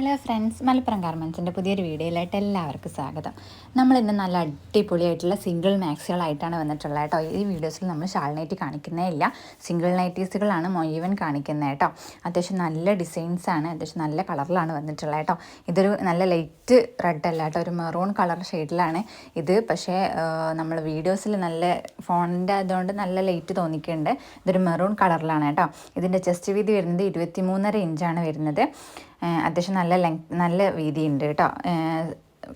Hello friends Malappuram ഗാർമെൻസിന്റെ പുതിയൊരു വീഡിയോയിലായിട്ട് എല്ലാവർക്കും സ്വാഗതം. നമ്മൾ ഇന്ന് നല്ല അടിപൊളിയായിട്ടുള്ള സിംഗിൾ മാക്സികളായിട്ടാണ് വന്നിട്ടുള്ളത് കേട്ടോ. ഈ വീഡിയോസിൽ നമ്മൾ ഷാൾ നൈറ്റി കാണിക്കുന്നേ ഇല്ല. സിംഗിൾ നൈറ്റീസുകളാണ് മൊയ്യവൻ കാണിക്കുന്നത് കേട്ടോ. അത്യാവശ്യം നല്ല ഡിസൈൻസാണ് അത്യാവശ്യം നല്ല കളറിലാണ് വന്നിട്ടുള്ളത് കേട്ടോ. ഇതൊരു നല്ല ലൈറ്റ് റെഡ് അല്ല കേട്ടോ. ഒരു മെറൂൺ കളർ ഷെയ്ഡിലാണ് ഇത്. പക്ഷേ നമ്മൾ വീഡിയോസിൽ നല്ല ഫോണിന്റെ അതുകൊണ്ട് നല്ല ലൈറ്റ് തോന്നിക്കുന്നുണ്ട്. ഇതൊരു മെറൂൺ കളറിലാണ് കേട്ടോ. ഇതിന്റെ ചെസ്റ്റ് വീതി വരുന്നത് ഇരുപത്തി മൂന്നര ഇഞ്ചാണ് വരുന്നത്. അത്യാവശ്യം നല്ല ലെങ്ത് നല്ല വീതി ഉണ്ട് കേട്ടോ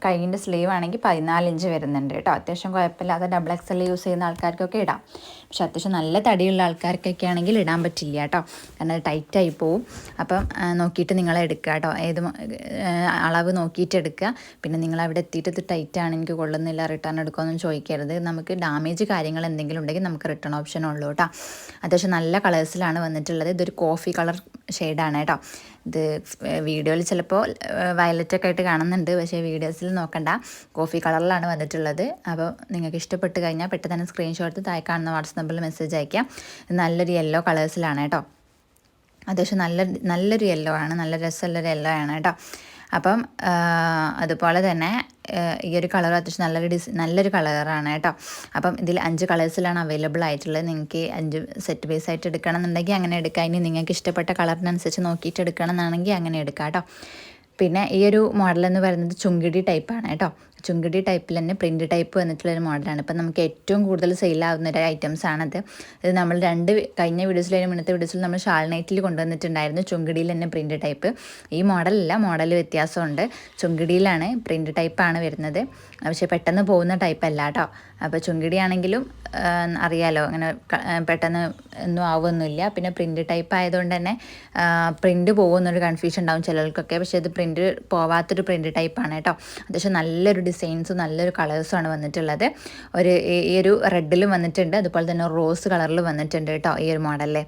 കൈയിന്റെ സ്ലീവ് ആണെങ്കിൽ പതിനാല് ഇഞ്ച് വരുന്നുണ്ട് കേട്ടോ. അത്യാവശ്യം കുഴപ്പമില്ലാതെ ഡബിൾ എക്സൽ യൂസ് ചെയ്യുന്ന ആൾക്കാർക്കൊക്കെ ഇടാം. പക്ഷെ അത്യാവശ്യം നല്ല തടിയുള്ള ആൾക്കാർക്കൊക്കെ ആണെങ്കിൽ ഇടാൻ പറ്റില്ല കേട്ടോ. കാരണം ടൈറ്റായി പോവും. അപ്പം നോക്കിയിട്ട് നിങ്ങൾ എടുക്കുക കേട്ടോ. ഏത് അളവ് നോക്കിയിട്ട് എടുക്കുക. പിന്നെ നിങ്ങൾ അവിടെ എത്തിയിട്ട് ഇത് ടൈറ്റ് ആണ് എനിക്ക് കൊള്ളുന്നില്ല റിട്ടേൺ എടുക്കുമെന്നും ചോദിക്കരുത്. നമുക്ക് ഡാമേജ് കാര്യങ്ങൾ എന്തെങ്കിലും ഉണ്ടെങ്കിൽ നമുക്ക് റിട്ടേൺ ഓപ്ഷൻ ഉള്ളൂ കേട്ടോ. അത്യാവശ്യം നല്ല കളേഴ്സിലാണ് വന്നിട്ടുള്ളത്. ഇതൊരു കോഫി കളർ ഷെയ്ഡാണ് കേട്ടോ. ഇത് വീഡിയോയിൽ ചിലപ്പോൾ വയലറ്റൊക്കെ ആയിട്ട് കാണുന്നുണ്ട്. പക്ഷേ വീഡിയോസിൽ നോക്കണ്ട. കോഫി കളറിലാണ് വന്നിട്ടുള്ളത്. അപ്പോൾ നിങ്ങൾക്ക് ഇഷ്ടപ്പെട്ട് കഴിഞ്ഞാൽ പെട്ടെന്ന് തന്നെ സ്ക്രീൻഷോട്ട് താഴെ കാണുന്ന വാട്സപ്പിൽ മെസ്സേജ് അയക്കാം. നല്ലൊരു യെല്ലോ കളേഴ്സിലാണ് കേട്ടോ. അത്യാവശ്യം നല്ല നല്ലൊരു യെല്ലോ ആണ്. നല്ല രസമുള്ളൊരു യെല്ലോ ആണ് കേട്ടോ. അപ്പം അതുപോലെ തന്നെ ഈ ഒരു കളർ അത്യാവശ്യം നല്ലൊരു ഡിസ് നല്ലൊരു കളറാണ് കേട്ടോ. അപ്പം ഇതിൽ അഞ്ച് കളേഴ്സിലാണ് അവൈലബിൾ ആയിട്ടുള്ളത്. നിങ്ങൾക്ക് അഞ്ച് സെറ്റ് ബേസ് ആയിട്ട് എടുക്കണം എന്നുണ്ടെങ്കിൽ അങ്ങനെ എടുക്കാം. ഇനി നിങ്ങൾക്ക് ഇഷ്ടപ്പെട്ട കളറിനനുസരിച്ച് നോക്കിയിട്ട് എടുക്കണം എന്നാണെങ്കിൽ അങ്ങനെ എടുക്കാം കേട്ടോ. പിന്നെ ഈ ഒരു മോഡൽ എന്ന് പറയുന്നത് ചുങ്കിടി ടൈപ്പാണ് കേട്ടോ. ചുങ്കിടി ടൈപ്പിൽ തന്നെ പ്രിന്റ് ടൈപ്പ് വന്നിട്ടുള്ളൊരു മോഡലാണ്. ഇപ്പം നമുക്ക് ഏറ്റവും കൂടുതൽ സെയിലാവുന്ന ഒരു ഐറ്റംസ് ആണത് ഇത് നമ്മൾ രണ്ട് കഴിഞ്ഞ വീഡിയോസിലും ഇന്നത്തെ വീഡിയോസിൽ നമ്മൾ ഷാൾ നൈറ്റിൽ കൊണ്ടുവന്നിട്ടുണ്ടായിരുന്നു ചുങ്കടിയിൽ തന്നെ പ്രിന്റ് ടൈപ്പ്. ഈ മോഡലല്ല മോഡൽ വ്യത്യാസമുണ്ട്. ചുങ്കിടിയിലാണ് പ്രിന്റ് ടൈപ്പാണ് വരുന്നത്. പക്ഷേ പെട്ടെന്ന് പോകുന്ന ടൈപ്പ് അല്ല കേട്ടോ. അപ്പോൾ ചുങ്കിടിയാണെങ്കിലും അറിയാലോ അങ്ങനെ പെട്ടെന്ന് ഒന്നും ആവുമൊന്നുമില്ല പിന്നെ പ്രിന്റ് ടൈപ്പ് ആയതുകൊണ്ട് തന്നെ പ്രിന്റ് പോകുന്നൊരു കൺഫ്യൂഷൻ ഉണ്ടാവും ചിലർക്കൊക്കെ. പക്ഷേ ഇത് പ്രിന്റ് പോവാത്തൊരു പ്രിന്റ് ടൈപ്പാണ് കേട്ടോ. അത്യാവശ്യം നല്ലൊരു ഡിസൈൻസും നല്ലൊരു കളേഴ്സുമാണ് വന്നിട്ടുള്ളത്. ഒരു ഈ ഒരു റെഡിലും വന്നിട്ടുണ്ട്. അതുപോലെ തന്നെ റോസ് കളറിൽ വന്നിട്ടുണ്ട് കേട്ടോ ഈ ഒരു മോഡലിൽ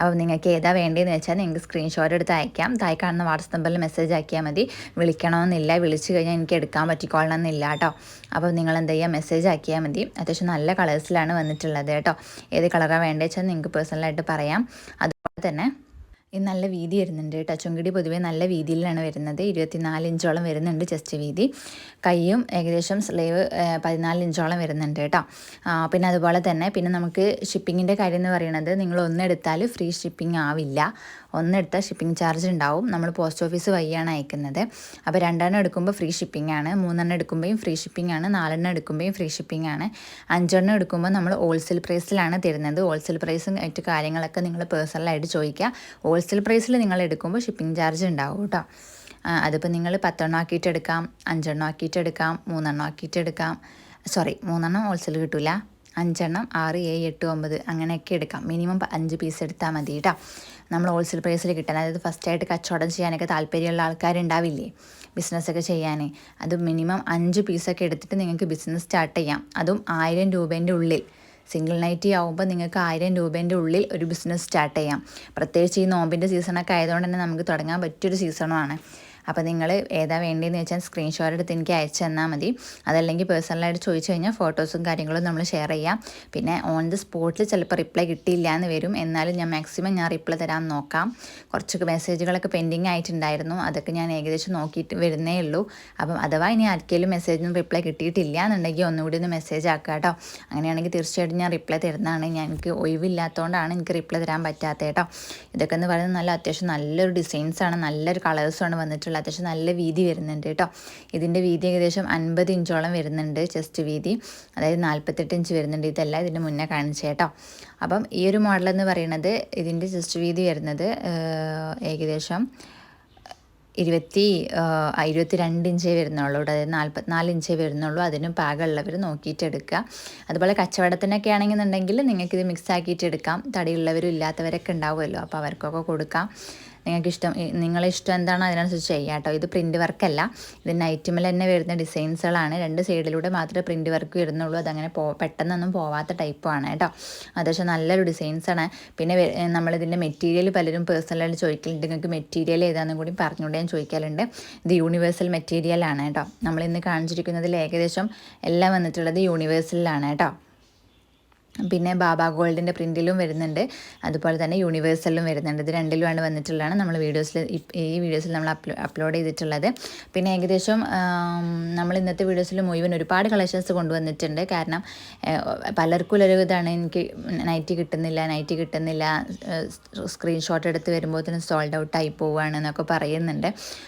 അപ്പോൾ നിങ്ങൾക്ക് ഏതാ വേണ്ടതെന്ന് വെച്ചാൽ നിങ്ങൾക്ക് സ്ക്രീൻഷോട്ട് എടുത്ത് അയക്കാം. തായ് കാണുന്ന വാട്സപ്പ് നമ്പറിൽ മെസ്സേജ് ആക്കിയാൽ മതി. വിളിക്കണമെന്നില്ല. വിളിച്ചു കഴിഞ്ഞാൽ എനിക്ക് എടുക്കാൻ പറ്റിക്കൊള്ളണമെന്നില്ല കേട്ടോ. അപ്പോൾ നിങ്ങൾ എന്താ ചെയ്യുക? മെസ്സേജ് ആക്കിയാൽ മതി. അത്യാവശ്യം നല്ല കളേഴ്സിലാണ് വന്നിട്ടുള്ളത് കേട്ടോ. ഏത് കളറാണ് വേണ്ടത് വെച്ചാൽ നിങ്ങൾക്ക് പേഴ്സണലായിട്ട് പറയാം. അതുപോലെ തന്നെ ഇത് നല്ല വീതി വരുന്നുണ്ട് കേട്ടോ. ചുങ്കിടി പൊതുവേ നല്ല വീതിയിലാണ് വരുന്നത്. ഇരുപത്തിനാല് ഇഞ്ചോളം വരുന്നുണ്ട് ചെസ്റ്റ് വീതി. കൈയും ഏകദേശം സ്ലീവ് പതിനാല് ഇഞ്ചോളം വരുന്നുണ്ട് കേട്ടോ. പിന്നെ അതുപോലെ തന്നെ പിന്നെ നമുക്ക് ഷിപ്പിങ്ങിന്റെ കാര്യം എന്ന് പറയുന്നത് നിങ്ങൾ ഒന്നെടുത്താൽ ഫ്രീ ഷിപ്പിംഗ് ആവില്ല. ഒന്നെടുത്താൽ ഷിപ്പിംഗ് ചാർജ് ഉണ്ടാവും. നമ്മൾ പോസ്റ്റ് ഓഫീസ് വഴിയാണ് അയക്കുന്നത്. അപ്പോൾ രണ്ടെണ്ണം എടുക്കുമ്പോൾ ഫ്രീ ഷിപ്പിംഗ് ആണ്. മൂന്നെണ്ണം എടുക്കുമ്പോഴും ഫ്രീ ഷിപ്പിംഗ് ആണ്. നാലെണ്ണം എടുക്കുമ്പോഴും ഫ്രീ ഷിപ്പിംഗ് ആണ്. അഞ്ചെണ്ണം എടുക്കുമ്പോൾ നമ്മൾ ഹോൾസെയിൽ പ്രൈസിലാണ് തരുന്നത്. ഹോൾസെയിൽ പ്രൈസും മറ്റ് കാര്യങ്ങളൊക്കെ നിങ്ങൾ പേഴ്സണലായിട്ട് ചോദിക്കുക. ഹോൾസെയിൽ പ്രൈസിൽ നിങ്ങൾ എടുക്കുമ്പോൾ ഷിപ്പിംഗ് ചാർജ് ഉണ്ടാവും കേട്ടോ. അതിപ്പോൾ നിങ്ങൾ പത്തെണ്ണം ആക്കിയിട്ട് എടുക്കാം. അഞ്ചെണ്ണം ആക്കിയിട്ട് എടുക്കാം. മൂന്നെണ്ണം ആക്കിയിട്ട് എടുക്കാം. സോറി മൂന്നെണ്ണം ഹോൾസെയിൽ കിട്ടില്ല അഞ്ചെണ്ണം ആറ് ഏഴ് എട്ട് ഒമ്പത് അങ്ങനെയൊക്കെ എടുക്കാം. മിനിമം അഞ്ച് പീസ് എടുത്താൽ മതി കേട്ടോ. നമ്മൾ ഹോൾസെയിൽ പ്രൈസിൽ കിട്ടാൻ. അതായത് ഫസ്റ്റ് ആയിട്ട് കച്ചവടം ചെയ്യാനൊക്കെ താല്പര്യമുള്ള ആൾക്കാരുണ്ടാവില്ലേ? ബിസിനസ്സൊക്കെ ചെയ്യാൻ അത് മിനിമം അഞ്ച് പീസൊക്കെ എടുത്തിട്ട് നിങ്ങൾക്ക് ബിസിനസ് സ്റ്റാർട്ട് ചെയ്യാം. അതും ആയിരം രൂപേന്റെ ഉള്ളിൽ. സിംഗിൾ നൈറ്റി ആവുമ്പോൾ നിങ്ങൾക്ക് ആയിരം രൂപേന്റെ ഉള്ളിൽ ഒരു ബിസിനസ് സ്റ്റാർട്ട് ചെയ്യാം. പ്രത്യേകിച്ച് ഈ നോമ്പിന്റെ സീസണൊക്കെ ആയതുകൊണ്ട് തന്നെ നമുക്ക് തുടങ്ങാൻ പറ്റിയൊരു സീസണുമാണ് അപ്പോൾ നിങ്ങൾ ഏതാ വേണ്ടതെന്ന് വെച്ചാൽ സ്ക്രീൻഷോട്ട് എടുത്ത് എനിക്ക് അയച്ചു തന്നാൽ മതി. അതല്ലെങ്കിൽ പേഴ്സണലായിട്ട് ചോദിച്ചു കഴിഞ്ഞാൽ ഫോട്ടോസും കാര്യങ്ങളും നമ്മൾ ഷെയർ ചെയ്യാം. പിന്നെ ഓൺ ദി സ്പോട്ടിൽ ചിലപ്പോൾ റിപ്ലൈ കിട്ടിയില്ല എന്ന് വരും. എന്നാലും ഞാൻ മാക്സിമം ഞാൻ റിപ്ലൈ തരാൻ നോക്കാം. കുറച്ച് മെസ്സേജുകളൊക്കെ പെൻഡിങ് ആയിട്ടുണ്ടായിരുന്നു. അതൊക്കെ ഞാൻ ഏകദേശം നോക്കിയിട്ട് വരുന്നേ ഉള്ളൂ. അപ്പം അഥവാ ഇനി ആർക്കെങ്കിലും മെസ്സേജിന് റിപ്ലൈ കിട്ടിയിട്ടില്ല എന്നുണ്ടെങ്കിൽ ഒന്നുകൂടി ഒന്ന് മെസ്സേജ് ആക്കുക കേട്ടോ അങ്ങനെയാണെങ്കിൽ തീർച്ചയായിട്ടും ഞാൻ റിപ്ലൈ തരുന്നതാണ്. ഞാൻ എനിക്ക് ഒഴിവില്ലാത്തതുകൊണ്ടാണ് എനിക്ക് റിപ്ലൈ തരാൻ പറ്റാത്ത കേട്ടോ ഇതൊക്കെ എന്ന് പറയുന്നത് നല്ല അത്യാവശ്യം നല്ലൊരു ഡിസൈൻസാണ് നല്ലൊരു കളേഴ്സാണ് വന്നിട്ടുള്ളത്. ആയിട്ടുള്ള അത്യാവശ്യം നല്ല വീതി വരുന്നുണ്ട് കേട്ടോ. ഇതിന്റെ വീതി ഏകദേശം അൻപത് ഇഞ്ചോളം വരുന്നുണ്ട് ചെസ്റ്റ് വീതി. അതായത് നാൽപ്പത്തെട്ട് ഇഞ്ച് വരുന്നുണ്ട് ഇതല്ല ഇതിന്റെ മുന്നേ കാണിച്ചു കേട്ടോ. അപ്പം ഈ ഒരു മോഡൽ എന്ന് പറയുന്നത് ഇതിന്റെ ചെസ്റ്റ് വീതി വരുന്നത് ഏകദേശം ഇരുപത്തി ഇരുപത്തി രണ്ട് ഇഞ്ചേ വരുന്നുള്ളൂ അതായത് നാൽപ്പത്തിനാല് ഇഞ്ചേ വരുന്നുള്ളൂ. അതിന് പാകമുള്ളവർ നോക്കിയിട്ട് എടുക്കുക. അതുപോലെ കച്ചവടത്തിനൊക്കെ ആണെന്നുണ്ടെങ്കിൽ നിങ്ങൾക്കിത് മിക്സ് ആക്കിയിട്ട് എടുക്കാം. തടിയുള്ളവരും ഇല്ലാത്തവരൊക്കെ ഉണ്ടാവുമല്ലോ. അപ്പോൾ അവർക്കൊക്കെ കൊടുക്കാം. നിങ്ങൾക്ക് ഇഷ്ടം നിങ്ങളെ ഇഷ്ടം എന്താണോ? അതിനനുസരിച്ച് ചെയ്യാം കേട്ടോ ഇത് പ്രിന്റ് വർക്കല്ല ഇത് നൈറ്റുമൽ തന്നെ വരുന്ന ഡിസൈൻസുകളാണ് രണ്ട് സൈഡിലൂടെ മാത്രമേ പ്രിന്റ് വർക്ക് വരുന്നുള്ളൂ. അതങ്ങനെ പോ പെട്ടെന്നൊന്നും പോവാത്ത ടൈപ്പാണ് കേട്ടോ അത്യാവശ്യം നല്ലൊരു ഡിസൈൻസാണ് പിന്നെ നമ്മളിതിന്റെ മെറ്റീരിയൽ പലരും പേഴ്സണലായിട്ട് ചോദിക്കലുണ്ട്. നിങ്ങൾക്ക് മെറ്റീരിയൽ ഏതാണെന്നും കൂടി പറഞ്ഞുകൊണ്ട് ഞാൻ ചോദിക്കലുണ്ട്. ഇത് യൂണിവേഴ്സൽ മെറ്റീരിയലാണ് കേട്ടോ നമ്മളിന്ന് കാണിച്ചിരിക്കുന്നതിൽ ഏകദേശം എല്ലാം വന്നിട്ടുള്ളത് യൂണിവേഴ്സലിലാണ് കേട്ടോ പിന്നെ ബാബ ഗോൾഡിന്റെ പ്രിന്റിലും വരുന്നുണ്ട്. അതുപോലെ തന്നെ യൂണിവേഴ്സലിലും വരുന്നുണ്ട്. ഇത് രണ്ടിലുമാണ് വന്നിട്ടുള്ളതാണ് നമ്മൾ വീഡിയോസിൽ ഈ വീഡിയോസിൽ നമ്മൾ അപ്ലോഡ് ചെയ്തിട്ടുള്ളത്. പിന്നെ ഏകദേശം നമ്മൾ ഇന്നത്തെ വീഡിയോസിൽ മുഴുവൻ ഒരുപാട് കളക്ഷൻസ് കൊണ്ടുവന്നിട്ടുണ്ട്. കാരണം പലർക്കും ഒരു ഇതാണ്. എനിക്ക് നൈറ്റി കിട്ടുന്നില്ല നൈറ്റി കിട്ടുന്നില്ല. സ്ക്രീൻഷോട്ട് എടുത്ത് വരുമ്പോഴത്തേനും സോൾഡ് ഔട്ട് ആയി പോവുകയാണ് എന്നൊക്കെ പറയുന്നുണ്ട്.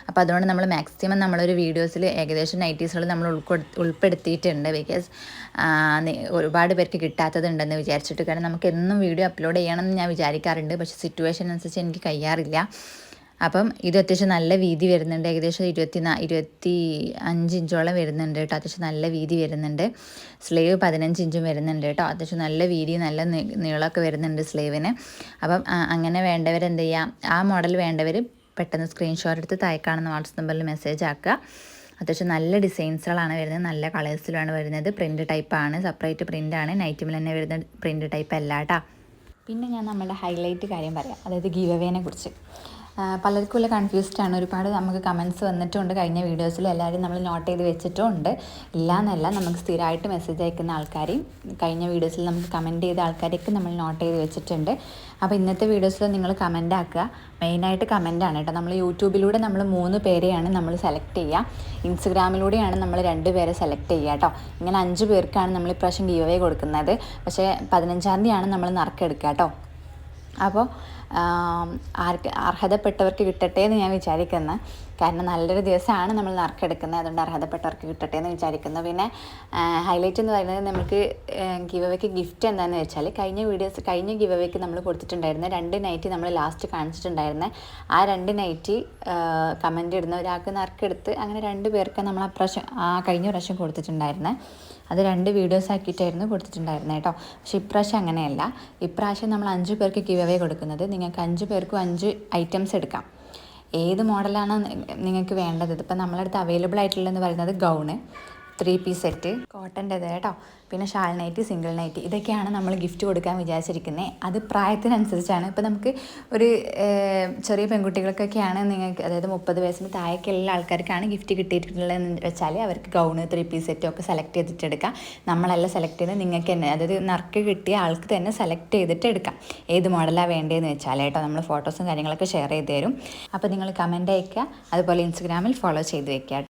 അപ്പോൾ അതുകൊണ്ട് നമ്മൾ മാക്സിമം നമ്മളൊരു വീഡിയോസിൽ ഏകദേശം നൈറ്റീസുകൾ നമ്മൾ ഉൾക്കൊ- ഉൾപ്പെടുത്തിയിട്ടുണ്ട്. ബിക്കോസ് ഒരുപാട് പേർക്ക് കിട്ടാത്തതുണ്ടെന്ന് വിചാരിച്ചിട്ട് കാരണം നമുക്ക് എന്നും വീഡിയോ അപ്ലോഡ് ചെയ്യണമെന്ന് ഞാൻ വിചാരിക്കാറുണ്ട്. പക്ഷേ സിറ്റുവേഷൻ അനുസരിച്ച് എനിക്ക് കഴിയാറില്ല. അപ്പം ഇത് അത്യാവശ്യം നല്ല വീതി വരുന്നുണ്ട്. ഏകദേശം ഇരുപത്തി നാ ഇരുപത്തി അഞ്ച് ഇഞ്ചോളം വരുന്നുണ്ട് കേട്ടോ. അത്യാവശ്യം നല്ല വീതി വരുന്നുണ്ട്. സ്ലീവ് പതിനഞ്ച് ഇഞ്ചും വരുന്നുണ്ട് കേട്ടോ. അത്യാവശ്യം നല്ല വീതി നല്ല നീളമൊക്കെ വരുന്നുണ്ട് സ്ലീവിന് അപ്പം അങ്ങനെ വേണ്ടവർ എന്ത് ചെയ്യാം? ആ മോഡൽ വേണ്ടവർ പെട്ടെന്ന് സ്ക്രീൻഷോട്ട് എടുത്ത് താഴെ കാണുന്ന വാട്സപ്പ് നമ്പറിൽ മെസ്സേജ് ആക്കുക. അത്യാവശ്യം നല്ല ഡിസൈൻസുകളാണ് വരുന്നത്. നല്ല കളേഴ്സിലാണ് വരുന്നത്. പ്രിന്റ് ടൈപ്പാണ്. സെപ്പറേറ്റ് പ്രിന്റാണ് നൈറ്റിമിൽ തന്നെ വരുന്ന പ്രിന്റ് ടൈപ്പ് അല്ല കേട്ടോ പിന്നെ ഞാൻ നമ്മുടെ ഹൈലൈറ്റ് കാര്യം പറയാം. അതായത് ഗീവ് അവേനെ കുറിച്ച്. പലർക്കും ഉള്ള കൺഫ്യൂസ്ഡ് ആണ്. ഒരുപാട് നമുക്ക് കമൻസ് വന്നിട്ടുണ്ട്. കഴിഞ്ഞ വീഡിയോസിൽ എല്ലാവരും നമ്മൾ നോട്ട് ചെയ്ത് വെച്ചിട്ടുണ്ട്. ഇല്ല എന്നല്ല നമുക്ക് സ്ഥിരമായിട്ട് മെസ്സേജ് അയക്കുന്ന ആൾക്കാരെയും കഴിഞ്ഞ വീഡിയോസിൽ നമുക്ക് കമന്റ് ചെയ്ത ആൾക്കാരെയൊക്കെ നമ്മൾ നോട്ട് ചെയ്ത് വെച്ചിട്ടുണ്ട്. അപ്പോൾ ഇന്നത്തെ വീഡിയോസിൽ നിങ്ങൾ കമന്റ് ആക്കുക. മെയിനായിട്ട് കമന്റാണ് കേട്ടോ. നമ്മൾ യൂട്യൂബിലൂടെ നമ്മൾ മൂന്ന് പേരെയാണ് നമ്മൾ സെലക്ട് ചെയ്യുക. ഇൻസ്റ്റഗ്രാമിലൂടെയാണ് നമ്മൾ രണ്ട് പേരെ സെലക്ട് ചെയ്യുക കേട്ടോ. ഇങ്ങനെ അഞ്ച് പേർക്കാണ് നമ്മൾ ഇപ്രാവശ്യം ഗീവ് അവേ കൊടുക്കുന്നത്. പക്ഷേ പതിനഞ്ചാം തീയതിയാണ് നമ്മൾ നറുക്കെടുക്കുക കേട്ടോ. അപ്പോൾ ആർക്ക് അർഹതപ്പെട്ടവർക്ക് കിട്ടട്ടെ എന്ന് ഞാൻ വിചാരിക്കുന്നു. കാരണം നല്ലൊരു ദിവസമാണ് നമ്മൾ നറുക്കെടുക്കുന്നത്. അതുകൊണ്ട് അർഹതപ്പെട്ടവർക്ക് കിട്ടട്ടെ എന്ന് വിചാരിക്കുന്നു. പിന്നെ ഹൈലൈറ്റ് എന്ന് പറയുന്നത് നമുക്ക് ഗിവ് ഗിഫ്റ്റ് എന്താണെന്ന് വെച്ചാൽ കഴിഞ്ഞ വീഡിയോസ് കഴിഞ്ഞ ഗിവ് നമ്മൾ കൊടുത്തിട്ടുണ്ടായിരുന്ന രണ്ട് നൈറ്റ് നമ്മൾ ലാസ്റ്റ് കാണിച്ചിട്ടുണ്ടായിരുന്നത് ആ രണ്ട് നൈറ്റ് കമന്റ് ഇടുന്ന ഒരാൾക്ക് നറുക്കെടുത്ത് അങ്ങനെ രണ്ട് പേർക്ക് നമ്മൾ അപ്രാവശ്യം ആ കഴിഞ്ഞ പ്രാവശ്യം കൊടുത്തിട്ടുണ്ടായിരുന്നത് അത് രണ്ട് വീഡിയോസ് ആക്കിയിട്ടായിരുന്നു കൊടുത്തിട്ടുണ്ടായിരുന്നത് കേട്ടോ. പക്ഷേ ഇപ്രാവശ്യം അങ്ങനെയല്ല. ഇപ്രാവശ്യം നമ്മൾ അഞ്ച് പേർക്ക് ഗിവ് അവേ കൊടുക്കുന്നത്. നിങ്ങൾക്ക് അഞ്ച് പേർക്കും അഞ്ച് ഐറ്റംസ് എടുക്കാം. ഏത് മോഡലാണ് നിങ്ങൾക്ക് വേണ്ടത്. ഇതിപ്പോൾ നമ്മളടുത്ത് അവൈലബിൾ ആയിട്ടുള്ളതെന്ന് പറയുന്നത് ഗൗണ്. ത്രീ പീസ് സെറ്റ് കോട്ടന്റെത് കേട്ടോ. പിന്നെ ഷാൾ നൈറ്റി സിംഗിൾ നൈറ്റി ഇതൊക്കെയാണ് നമ്മൾ ഗിഫ്റ്റ് കൊടുക്കാൻ വിചാരിച്ചിരിക്കുന്നത് അത് പ്രായത്തിനനുസരിച്ചാണ്. ഇപ്പോൾ നമുക്ക് ഒരു ചെറിയ പെൺകുട്ടികൾക്കൊക്കെയാണ് നിങ്ങൾക്ക് അതായത് മുപ്പത് വയസ്സിന് താഴേക്കുള്ള ആൾക്കാർക്കാണ് ഗിഫ്റ്റ് കിട്ടിയിട്ടുള്ളതെന്ന് വെച്ചാൽ അവർക്ക് ഗൗണ് ത്രീ പീസ് സെറ്റും ഒക്കെ സെലക്ട് ചെയ്തിട്ട് എടുക്കാം നമ്മളല്ല സെലക്ട് ചെയ്ത് നിങ്ങൾക്ക് തന്നെ. അതായത് നറുക്ക് കിട്ടിയ ആൾക്ക് തന്നെ സെലക്ട് ചെയ്തിട്ട് എടുക്കാം ഏത് മോഡലാണ് വേണ്ടതെന്ന് വെച്ചാൽ കേട്ടോ. നമ്മൾ ഫോട്ടോസും കാര്യങ്ങളൊക്കെ ഷെയർ ചെയ്ത് തരും. അപ്പോൾ നിങ്ങൾ കമന്റ് അയക്കുക അതുപോലെ ഇൻസ്റ്റഗ്രാമിൽ ഫോളോ ചെയ്ത് വെക്കുക.